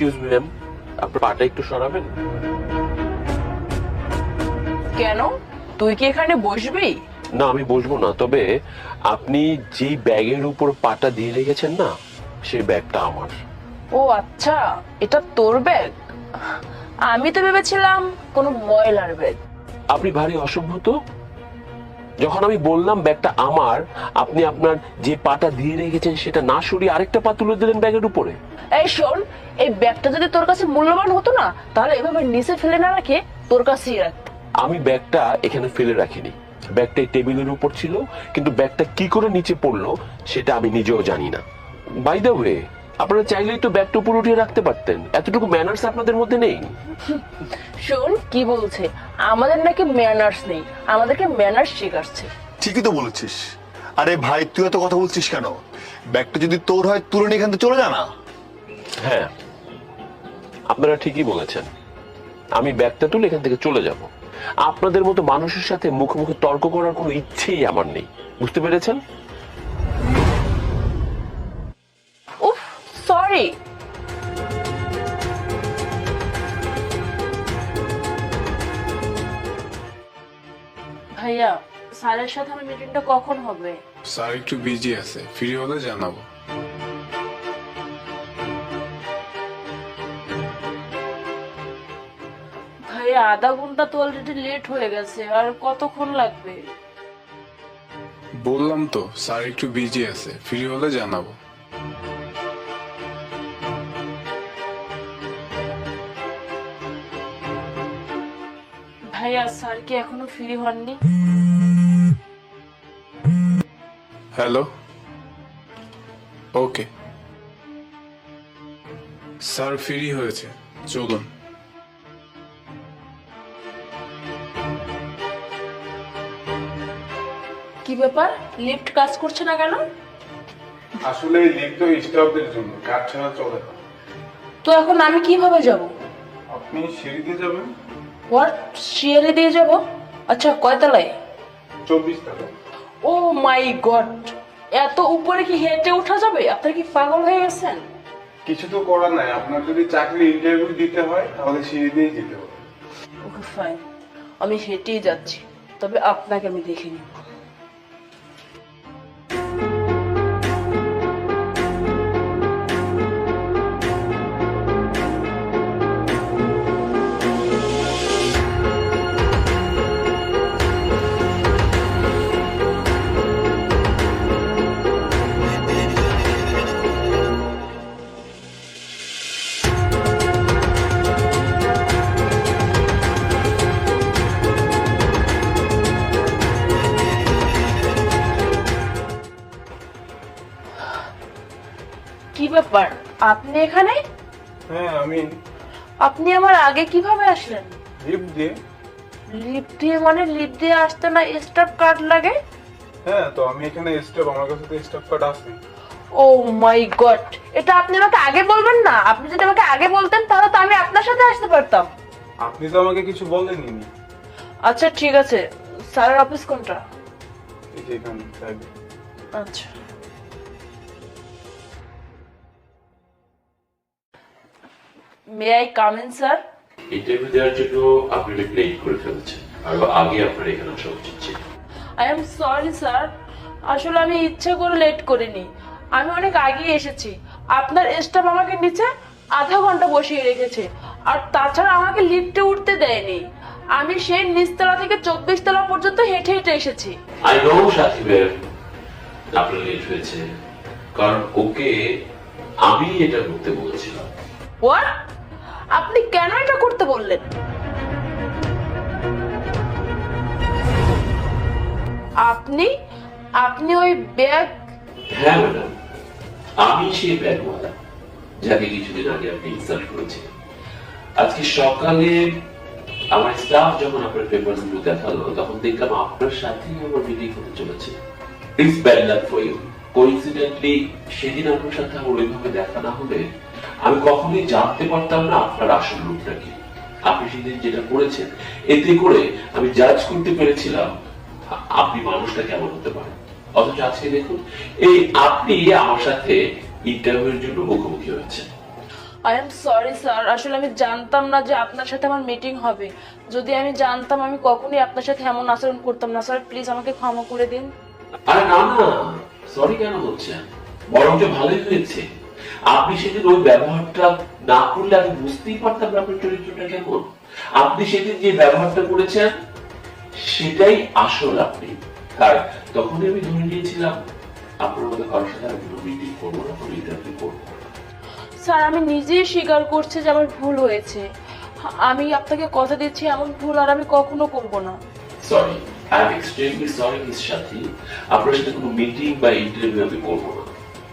Excuse me ma'am আপনার পাটা একটু সরাবেন? কেন? তুই কি এখানে বসবি? না আমি বসবো না তবে আপনি যেই ব্যাগের উপর পাটা দিয়ে রেখেছেন না সেই ব্যাগটা আমার। ও আচ্ছা এটা তোর ব্যাগ? আমি তো ভেবেছিলাম কোনো ময়লার ব্যাগ। আপনি ভারী অসভ্য তো? যখন আমি বললাম ব্যাগটা আমার আপনি আপনার যে পাটা দিয়ে রেখেছেন সেটা না সরিয়ে আরেকটা পা তুলে দিলেন ব্যাগের উপরে। এই শোন এই ব্যাগটা যদি তোর কাছে মূল্যবান হতো না তাহলে এভাবে নিচে ফেলে না রাখে তোর কাছেই রাখত আমি ব্যাগটা এখানে ফেলে রাখিনি। ব্যাগটা এই টেবিলের উপর ছিল কিন্তু ব্যাগটা কি করে নিচে পড়ল সেটা আমি নিজেও জানি না। বাই দ্য ওয়ে আপনারা চাইলেই তো ব্যাগটা উপর উঠিয়ে রাখতে পারতেন। এতটুকু ম্যানার্স আপনাদের মধ্যে নেই? শোন কি বলছে? আমাদের নাকি ম্যানার্স নেই। আমাদেরকে ম্যানার্স শেখাচ্ছে। ঠিকই তো বলেছিস। আরে ভাই তুই এত কথা বলছিস কেন? ব্যাগটা যদি তোর হয় তুলে নিয়ে এখান থেকে চলে যা না। হ্যাঁ আপনারা ঠিকই বলেছেন। আমি ব্যাগটা তুলে এখান থেকে চলে যাব। আপনাদের মতো মানুষের সাথে মুখোমুখি তর্ক করার কোনো ইচ্ছেই আমার নেই। বুঝতে পেরেছেন? সরি। ভাইয়া স্যারের সাথে আমার মিটিংটা কখন হবে? স্যার একটু বিজি আছে। ফ্রি হলে জানাব। ভাইয়া আধা ঘণ্টা তো অলরেডি লেট হয়ে গেছে। আর কতক্ষণ লাগবে? বললাম তো স্যার একটু বিজি আছে। ফ্রি হলে জানাব। ভাইয়া স্যার কি এখনও ফ্রি হননি। হ্যালো? ওকে। স্যার ফ্রি হয়েছে চলুন। কি ব্যাপার? লিফট কাজ করছে না কেন? আসলে লিফট তো স্টাফদের জন্য কাজ ছাড়া চলে না। তো এখন আমি কীভাবে যাব? আপনি সিঁড়ি দিয়ে যাবেন? হোয়াট শিয়ারে দিয়ে যাব? আচ্ছা কয়তলায়? চব্বিশ টাকা ও মাই গড এত উপরে কি হেঁটে ওঠা যাবে? আপনি কি পাগল হয়ে গেছেন? কিছু তো করার নাই। আপনার যদি চাকরি ইন্টারভিউ দিতে হয় তাহলে সিঁড়ি দিয়ে যেতে হবে। ওকে ফাইন আমি হেঁটেই যাচ্ছি তবে আপনাকে আমি দেখে নিব। আপনি এখানে? হ্যাঁ আমি। আপনি আমার আগে কীভাবে আসলেন? লিফট দিয়ে। লিফট দিয়ে মানে? লিফট দিয়ে আসতে না স্টাফ কার্ড লাগে? হ্যাঁ তো আমি এখানে স্টাফ আমার কাছে তো স্টাফ কার্ড আছে ও মাই গড এটা আপনি আমাকে আগে বলবেন না? আপনি যদি আমাকে আগে বলতেন তাহলে তো আমি আপনার সাথে আসতে পারতাম। আপনি তো আমাকে কিছু বলেননি। আচ্ছা ঠিক আছে। স্যারের অফিস কোনটা? এখানে আচ্ছা। May I come in sir interview দেওয়ার জন্য আপনি লেট করে ফেলেছেন। আরও আগে আপনার এখানে আসা উচিত ছিল। আই এম সরি স্যার আসলে আমি ইচ্ছে করে লেট করিনি। আমি অনেক আগে এসেছি। আপনার স্টাফ আমাকে নিচে আধা ঘণ্টা বসিয়ে রেখেছে। আর তাছাড়া আমাকে লিফটে উঠতে দেয়নি। আমি সেই নিচতলা থেকে চব্বিশ তলা পর্যন্ত হেঁটে হেঁটে এসেছি। আই নো সাথীবের আপনার লেট হয়েছে। কারণ ওকে আমি এটা করতে বলেছিলাম। হোয়াট আপনি কেন এটা করতে বললেন? আপনি আপনি ওই ব্যাগ হ্যাঁ আমি সেই ব্যাগওয়ালা যাকে কিছুদিন আগে আপনি ইনসাল্ট করেছিলেন। আজকে সকালে আমার স্টাফ যখন আপনার পেপারগুলো দেখাল, তখন দেখলাম আপনার সাথেই আমার মিটিং হতে চলেছে। It's bad luck for you coincidentally সেদিন আপনার সাথে আমার ওইভাবে দেখা না হলে আমি কখনোই জানতে পারতাম না আপনার আসল রূপটা কি। আপনি সেদিন যেটা করেছেন এতে করে আমি জাজ করতে পেরেছিলাম আপনি মানুষটা কেমন হতে পারেন। অথচ আজকে দেখুন এই আপনি আমার সাথে ইন্টারভিউর জন্য মুখোমুখি হয়েছে আই এম সরি স্যার আসলে আমি জানতাম না যে আপনার সাথে আমার মিটিং হবে। যদি আমি জানতাম আমি কখনোই আপনার সাথে এমন আচরণ করতাম না। স্যার প্লিজ আমাকে ক্ষমা করে দিন। আরে না না সরি কেন বলছেন? বরঞ্চ ভালোই হয়েছে। আপনি সেদিন ওই ব্যবহারটা না করলে আমি বুঝতেই পারতাম না আপনার চরিত্রটা কেমন। আপনি সেদিন যে ব্যবহারটা করেছেন সেটাই আসল আপনি। তাই তখনই আমি ধরে নিয়েছিলাম আপনার মধ্যে কারোর সাথে আমি কোনো মিটিং করব না কোনো ইন্টারভিউ করব স্যার আমি নিজেই স্বীকার করছি যে আমার ভুল হয়েছে। আমি আপনাকে কথা দিচ্ছি এমন ভুল আর আমি কখনো করব না। Sorry I am extremely sorry miss Sathi আপনার সাথে কোনো মিটিং বা ইন্টারভিউ আমি করব না।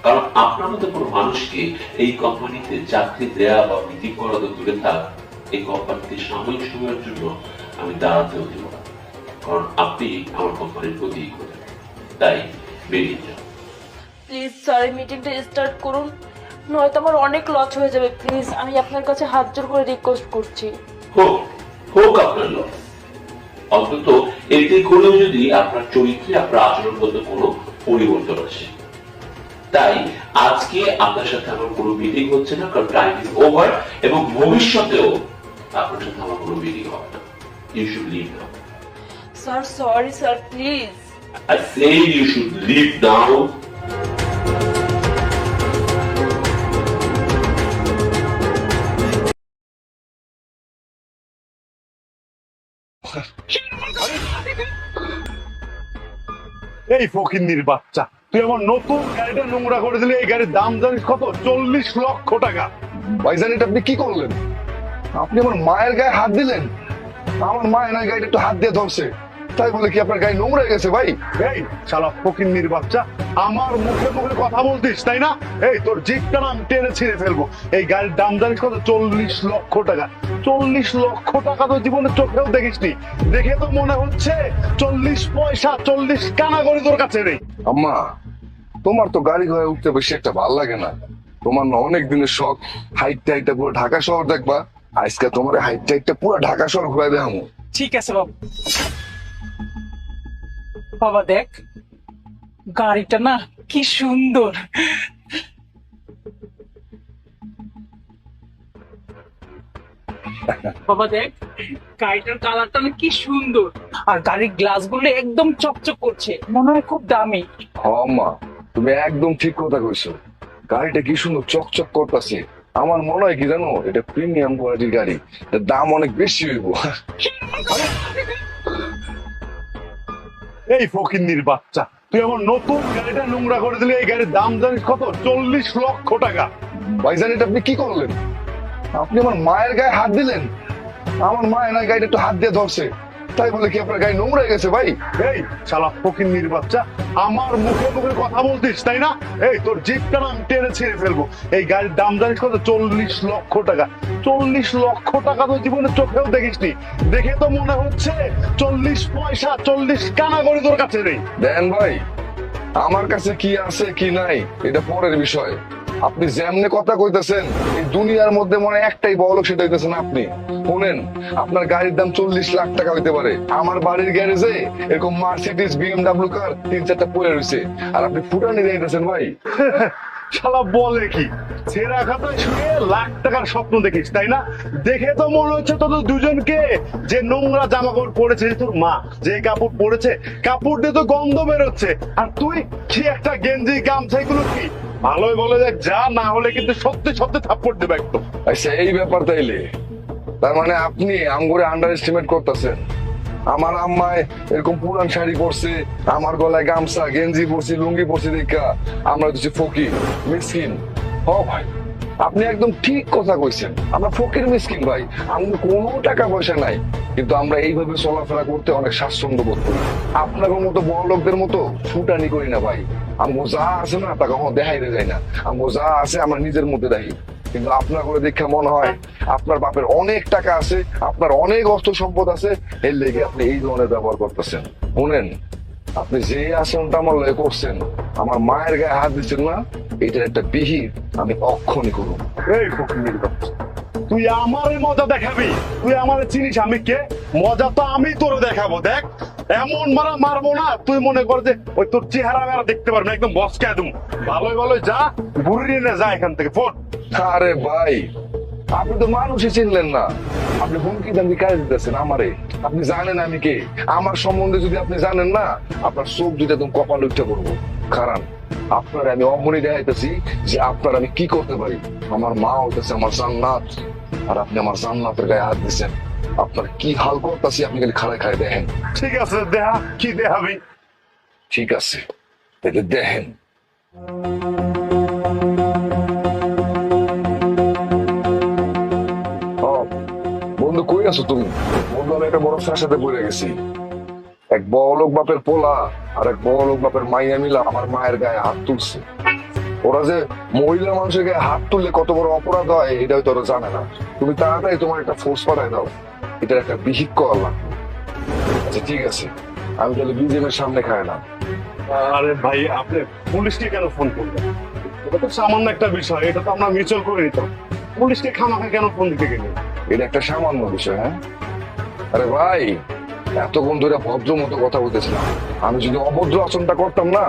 কারণ আপনার মতো কোনো মানুষকে এই কোম্পানিতে চাকরি দেয়া বা মিটিং করা তো দূরে থাক এই কোম্পানিতে সাময়িক সময়ের জন্য আমি দাঁড়াতেও দেব না। কারণ আপনি আমার কোম্পানির করেন তাই বেরিয়ে যান। প্লিজ স্যার এই মিটিংটা স্টার্ট করুন। নয়তো আমার অনেক লস হয়ে যাবে প্লিজ আমি আপনার কাছে হাত জোর করে রিকোয়েস্ট করছি। হোক হোক আপনার লস অন্তত এতে করেও যদি আপনার চরিত্রে আপনার আচরণগত কোনো পরিবর্তন আসে। তাই আজকে আপনার সাথে আমার কোনো মিটিং হচ্ছে না কারণ টাইম ইজ ওভার এবং ভবিষ্যতেও আপনার সাথে আমার কোনো মিটিং হবে না। You should leave now sir sorry sir please I say you should leave now এই ফকিন্নির বাচ্চা। তুই আমার নতুন গাড়িটা নোংরা করে দিলি এই গাড়ির দাম জানিস কত? চল্লিশ লক্ষ টাকা। ভাইজান, এটা আপনি কি করলেন? আপনি আমার মায়ের গায়ে হাত দিলেন? আমার মায়ের না গাড়িটা একটু হাত দিয়ে ধরছে। তাই বলে কি আপনার গায়ে নোংরা গেছে ভাই? এই শালা ফকিন্নির বাচ্চা আমার মুখে মুখে কথা বলতিস তাই না? এই তোর জিপটা না আমি টেনে ছিঁড়ে ফেলব। এই গাড়ির দাম জানিস কত? চল্লিশ লক্ষ টাকা। চল্লিশ লক্ষ টাকা তো জীবনে চোখেও দেখিসনি। দেখে তো মনে হচ্ছে চল্লিশ পয়সা চল্লিশ কানা করে তোর কাছে নেই। আম্মা তোমার তো গাড়ি ঘোড়ায় উঠতে বেশি একটা ভালো লাগে না। তোমার না অনেক দিনের শখ হাইট টাইটটা পুরো ঢাকা শহর দেখবা। আজকে তোমার হাইট টাইটটা পুরো ঢাকা শহর ঘুরাই দেখামো ঠিক আছে বাবা। বাবা দেখ গাড়িটা না কি সুন্দর। বাবা দেখ গাড়িটার কালারটা না কি সুন্দর। আর গাড়ির গ্লাসগুলো একদম চকচক করছে মনে হয় খুব দামি। হ মা তুমি একদম ঠিক কথা কইছো। গাড়িটা কি সুন্দর চকচক করতেছে। আমার মনে হয় কি জানো এটা প্রিমিয়াম কোয়ালিটির গাড়ি। দাম অনেক বেশি হইব। এই ফকিন্নির বাচ্চা, তুই আমার নতুন গাড়িটা নোংরা করে দিলি, এই গাড়ির দাম জানিস কত? চল্লিশ লক্ষ টাকা। ভাইজান, এটা আপনি কি করলেন? আপনি আমার মায়ের গায়ে হাত দিলেন? আমার মা এনার গাড়িটা একটু হাত দিয়ে ধরছে। তাই বলে কি আপনার গাড়ি নোংরা গেছে ভাই? এই, শালা ফকিন্নির বাচ্চা, আমার মুখে মুখে কথা বলতিস, তাই না? এই, তোর জিপটা না আমি টেনে ছিঁড়ে ফেলব। এই গাড়ির দাম জানিস কত? চল্লিশ লক্ষ টাকা। চল্লিশ লক্ষ টাকা তো জীবনে চোখেও দেখিসনি। দেখে তো মনে হচ্ছে চল্লিশ পয়সা, চল্লিশ কানা করে তোর কাছে নেই। দেন ভাই, আমার কাছে কি আছে, কি নাই, এটা পরের বিষয়। আপনি যেমনে কথা কইতেছেন, এই দুনিয়ার মধ্যে মনে একটাই বড় সেটা হইতেছেন আপনি। শুনেন, আপনার গাড়ির দাম চল্লিশ লাখ টাকা হইতে পারে। আমার বাড়ির গ্যারেজে এরকম মার্সিডিস বিএমডাব্লিউ কার তিন চারটা পড়ে রয়েছে আর আপনি ফুটানি দিতেছেন ভাই। শালা বলে কি? ছেঁড়া খাতায় শুয়ে লাখ টাকার স্বপ্ন দেখিস, তাই না? দেখে তো মনে হচ্ছে তোদের দুজনকে যে নোংরা জামা কাপড় পরেছে তোর মা, যে কাপড় পরেছে, কাপড় দিয়ে তো গন্ধ বেরোচ্ছে। আর তুই কি একটা গেঞ্জি, গামছা, এগুলো কি? ভালোই বলে দেখ যা না হলে কিন্তু সত্যি সত্যি থাপ্পড় দেবে একদম। আচ্ছা এই ব্যাপার তাইলে। তার মানে আপনি আমগরে আন্ডার এস্টিমেট করতেছেন। আমার আম্মায় এরকম পুরান শাড়ি পরছে, আমার গলায় গামছা, গেঞ্জি পরছি, লুঙ্গি পরছি দেখা, আমরা ফকি ফকির, মিসকিন। ও ভাই। আপনি একদম ঠিক কথা কইছেন। আমরা ফকির মিসকিন ভাই আমাদের কোনো টাকা পয়সা নাই, কিন্তু আমরা এইভাবে চলাফেরা করতে অনেক স্বাচ্ছন্দ্য বোধ করি। আপনার মতো বড় লোকদের মতো ছুটানি করি না ভাই। আমগো যা আছে না, তা কখনো দেখাইতে যায় না। আমগো যা আছে, আমরা নিজের মধ্যে দেখি। কিন্তু আপনার করে দেখে মনে হয়, আপনার বাপের অনেক টাকা আছে, আপনার অনেক অর্থ সম্পদ আছে, এর লেগে আপনি এই ধরনের ব্যবহার করতেছেন। শুনেন আপনি যে আসনটা আমার লয়ে করছেন আমার মায়ের গায়ে হাত দিচ্ছেন না এটার একটা বিহিত আমি অক্ষণই করব। এই তুই আমার মজা দেখাবি। তুই আমার চিনিস আমি কে? মজা তো আমি তোর দেখাবো দেখ। এমন মারা মারবো না তুই মনে কর যে ওই তোর চেহারা মেরা দেখতে পারবি না, একদম বসকে একদম ভালোই ভালোই যা ঘুরিয়ে নে যা এখান থেকে ফোন। আরে ভাই আপনি তো মানুষই চিনলেন না। আপনি হুমকি দামকি কাজ দিতেছেন আমারে। আপনি জানেন আমি কে? আমার সম্বন্ধে যদি আপনি জানেন না আপনার চোখ দুটো একদম কপাল উঠতে করব কারণ আপনার আমি অমনি দেখাইতেছি যে আপনার আমি কি করতে পারি। আমার মা হইতেছে আমার জান্নাত আর আপনি আমার জান্নাতের গায়ে হাত দিচ্ছেন আপনার কি হাল করতেছি আপনি খালি খাড়ায় খায় দেখেন। ঠিক আছে দেহা কি দেখাবি ঠিক আছে দেখেন। আছো তুমি? বন্ধু, আমি একটা বড় ফ্যাসাতে পড়ে গেছি। এক বড় লোক বাপের পোলা আর এক বড় বাপের মাইয়া মিলা আমার মায়ের গায়ে হাত তুলছে। ওরা যে মহিলা মানুষের গায়ে হাত তুললে কত বড় অপরাধ হয় এটা হয়তো ওরা জানে না। তুমি তাড়াতাড়ি তোমার একটা ফোর্স পাঠায় দাও। এটার একটা বিহিত করা আচ্ছা ঠিক আছে। আমি তাহলে বিজেপির সামনে খাই না। আরে ভাই, আপনি পুলিশকে কেন ফোন করলেন? এটা তো সামান্য একটা বিষয়, এটা তো আমরা মিউচুয়াল করে নিতাম। পুলিশকে খামাখা কেন ফোন দিতে গেলেন? এটা একটা সামান্য বিষয় হ্যাঁ? আরে ভাই এতক্ষণ ধরে ভদ্র মতো কথা বলতেছিলাম। আমি যদি অভদ্র আচরণটা করতাম না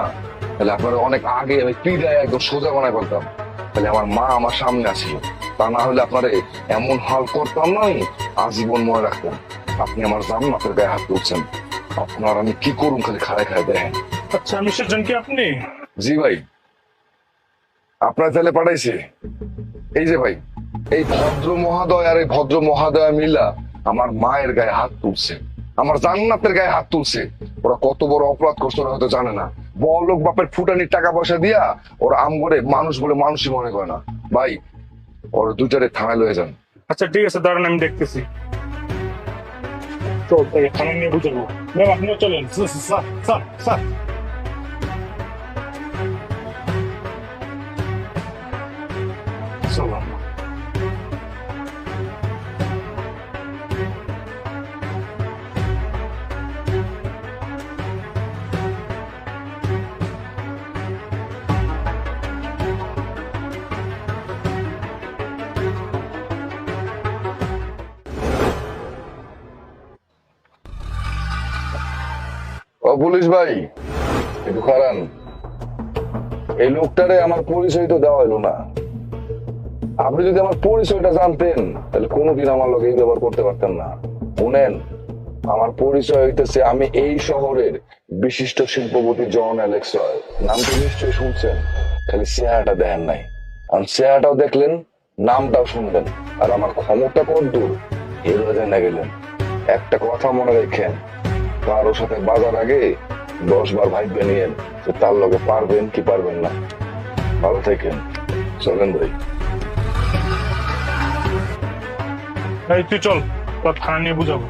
তাহলে আপনারা অনেক আগে আমি পিড়ায় একদম সোজা বানায় বলতাম তাহলে আমার মা আমার সামনে আসিল। তা না হলে আপনারে এমন হাল করতাম না আমি আজীবন মনে রাখতাম আপনি আমার জানেন আপনার গায়ে হাত তুলছেন। আপনার আমি কি করুন খালি খায় খায় দেখেন। আচ্ছা মিস্টার জনকি আপনি? জি ভাই। আপনার তাহলে পাঠাইছে। এই যে ভাই এই ভদ্র মহাদয় আর এই ভদ্র মহাদয় মিলা আমার মায়ের গায়ে হাত তুলছে। আমার জান্নাতের গায়ে হাত তুলছে। ওরা কত বড় অপরাধ করছে ওরা হয়তো জানে না। বড় লোক বাপের ফুটানির টাকা পয়সা দিয়া ওরা আম করে মানুষ বলে মানুষই মনে করে না। ভাই, ওরা দুইটারে থানায় লয়ে যান। আচ্ছা ঠিক আছে, দাঁড়ান, আমি দেখতেছি। চল তাই থানা নিয়ে বুঝাবো ম্যাম, আপনিও চলেন। Sir sir sir. পুলিশ ভাই, একটু খারান এই লোকটারে আমার পরিচয় তো দেওয়া হলো না। আপনি যদি আমার পরিচয়টা জানতেন, তাহলে কোনোদিন আমার লোক এই ব্যবহার করতে পারতেন না। শুনেন, আমার পরিচয় হইতেছে আমি এই শহরের বিশিষ্ট শিল্পপতি জন অ্যালেক্স রয়। নামটা নিশ্চয়ই শুনছেন, খালি চেহারাটা দেখেন নাই। আর চেহারাটাও দেখলেন, নামটাও শুনলেন। আর আমার ক্ষমতা কত দূর এর জেনে গেলেন। একটা কথা মনে রেখেন কারোর সাথে বাজার আগে দশ বার ভাইবে নিয়েন যে তার লোকে পারবেন কি পারবেন না। ভালো থাকেন। চলেন ভাই। তুই চল, তোর থানা নিয়ে বুঝাবো।